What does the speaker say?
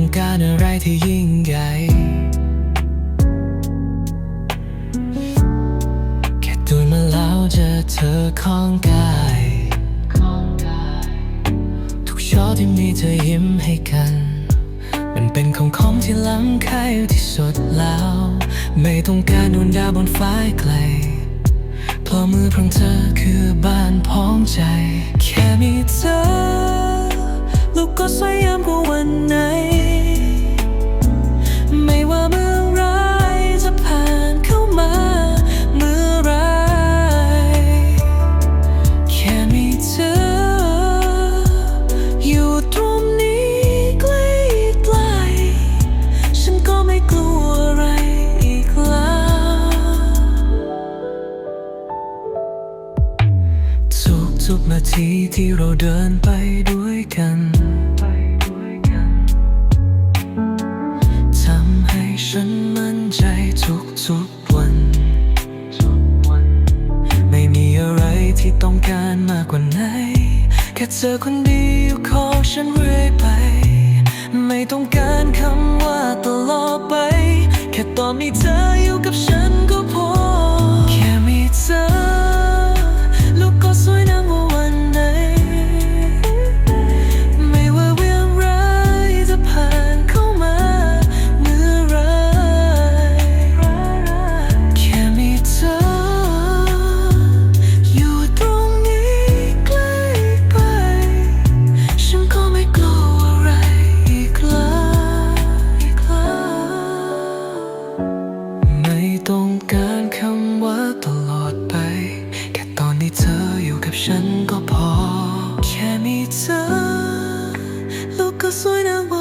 ต้องการอะไรที่ยิ่งใหญ่แค่ตื่นมาแล้วเจอเธอข้องกายทุกช้าที่มีเธอยิ้มให้กัน มันเป็นของของที่ล้ำค่าที่สุดแล้ว ไม่ต้องการดวงดาวบนฟ้าไกลเพราะมือของเธอคือบ้านพ้องใจ แค่มีเธอลูกก็สวยงามก ทุกนาทีที่เราเดินไปด้วยกันทำให้ฉันมั่นใจทุกทุกๆวัน ไม่มีอะไรที่ต้องการมากกว่าไหน แค่เธอคนเดียวของฉันเรื่อยไป ไม่ต้องการคำว่าตลอดไป แค่ตอนมีเธออยู่กับฉัน ฉันก็พอแ